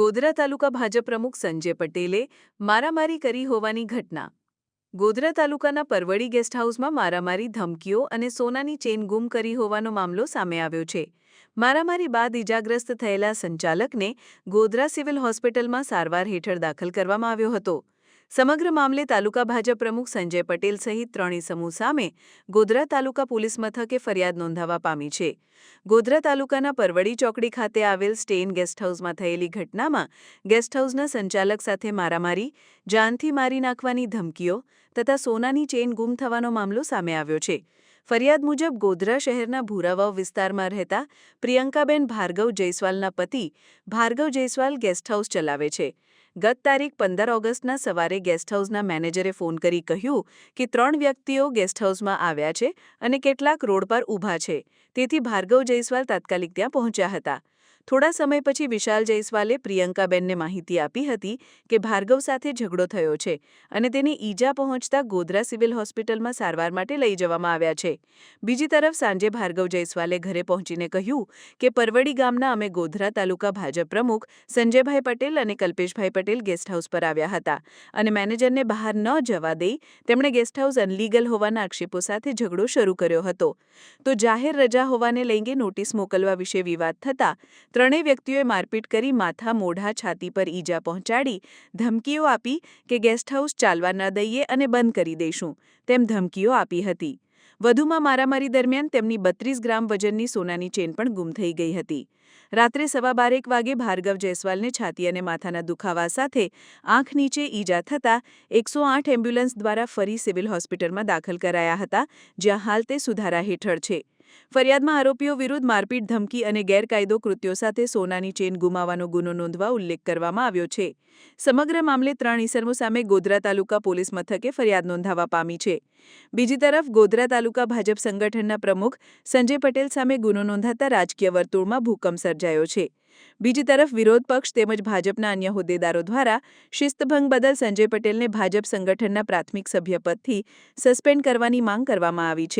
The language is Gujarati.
ગોધરા તાલુકા ભાજપ પ્રમુખ સંજય પટેલે મારામારી કરી હોવાની ઘટના. ગોધરા તાલુકાના પરવડી ગેસ્ટ હાઉસમાં મારામારી ધમકીઓ અને સોનાની ચેન ગુમ કરી હોવાનો મામલો સામે આવ્યો છે. મારામારી બાદ ઇજાગ્રસ્ત થયેલા સંચાલકને ગોધરા સિવિલ હોસ્પિટલમાં સારવાર હેઠળ દાખલ કરવામાં આવ્યો હતો. સમગ્ર મામલે તાલુકા ભાજપ પ્રમુખ સંજય પટેલ સહિત ત્રણેય સમૂહ સામે ગોધરા તાલુકા પોલીસ મથકે ફરિયાદ નોંધાવા પામી છે. ગોધરા તાલુકાના પરવડી ચોકડી ખાતે આવેલ સ્ટેન ગેસ્ટ હાઉસમાં થયેલી ઘટનામાં ગેસ્ટ હાઉસના સંચાલક સાથે મારામારી, જાનથી મારી નાખવાની ધમકીઓ તથા સોનાની ચેન ગુમ થવાનો મામલો સામે આવ્યો છે. ફરિયાદ મુજબ ગોધરા શહેરના ભૂરાવાવ વિસ્તારમાં રહેતા પ્રિયંકાબેન ભાર્ગવ જયસ્વાલના પતિ ભાર્ગવ જયસ્વાલ ગેસ્ટ હાઉસ ચલાવે છે. ગત તારીખ પંદર ઓગસ્ટના સવારે ગેસ્ટ હાઉસના મેનેજરે ફોન કરી કહ્યું કે ત્રણ વ્યક્તિઓ ગેસ્ટ હાઉસમાં આવ્યા છે અને કેટલાક રોડ પર ઊભા છે. તેથી ભાર્ગવ જયસ્વાલ તાત્કાલિક ત્યાં પહોંચ્યા હતા. થોડા સમય પછી વિશાલ જયસ્વાલે પ્રિયંકાબેનને માહિતી આપી હતી કે ભાર્ગવ સાથે ઝઘડો થયો છે અને તેને ઈજા પહોંચતા ગોધરા સિવિલ હોસ્પિટલમાં સારવાર માટે લઈ જવામાં આવ્યા છે. બીજી તરફ સાંજે ભાર્ગવ જયસ્વાલે ઘરે પહોંચીને કહ્યું કે પરવડી ગામના અમે ગોધરા તાલુકા ભાજપ પ્રમુખ સંજયભાઈ પટેલ અને કલ્પેશભાઈ પટેલ ગેસ્ટ હાઉસ પર આવ્યા હતા અને મેનેજરને બહાર ન જવા દઈ તેમણે ગેસ્ટ હાઉસ અનલીગલ હોવાના આક્ષેપો સાથે ઝઘડો શરૂ કર્યો હતો. તો જાહેર રજા હોવાને લઈને નોટિસ મોકલવા વિશે વિવાદ થતા ત્રણેય વ્યક્તિઓએ મારપીટ કરી માથા મોઢા છાતી પર ઈજા પહોંચાડી, ધમકીઓ આપી કે ગેસ્ટ હાઉસ ચાલવા ન દઈએ અને બંધ કરી દઈશું, તેમ ધમકીઓ આપી હતી. વધુમાં મારામારી દરમિયાન તેમની બત્રીસ ગ્રામ વજનની સોનાની ચેન પણ ગુમ થઈ ગઈ હતી. રાત્રે સવા બારેક વાગે ભાર્ગવ જયસ્વાલને છાતી અને માથાના દુખાવા સાથે આંખ નીચે ઈજા થતાં એકસો આઠ એમ્બ્યુલન્સ દ્વારા ફરી સિવિલ હોસ્પિટલમાં દાખલ કરાયા હતા, જ્યાં હાલ તે સુધારા હેઠળ છે. ફરિયાદમાં આરોપીઓ વિરુદ્ધ મારપીટ ધમકી અને ગેરકાયદો કૃત્યો સાથે સોનાની ચેન ગુમાવવાનો ગુનો નોંધવા ઉલ્લેખ કરવામાં આવ્યો છે. સમગ્ર મામલે ત્રણ ઇસમો સામે ગોધરા તાલુકા પોલીસ મથકે ફરિયાદ નોંધાવા પામી છે. બીજી તરફ ગોધરા તાલુકા ભાજપ સંગઠનના પ્રમુખ સંજય પટેલ સામે ગુનો નોંધાતા રાજકીય વર્તુળમાં ભૂકંપ સર્જાયો છે. બીજી તરફ વિરોધ પક્ષ તેમજ ભાજપના અન્ય હોદ્દેદારો દ્વારા શિસ્તભંગ બદલ સંજય પટેલને ભાજપ સંગઠનના પ્રાથમિક સભ્યપદથી સસ્પેન્ડ કરવાની માંગ કરવામાં આવી છે.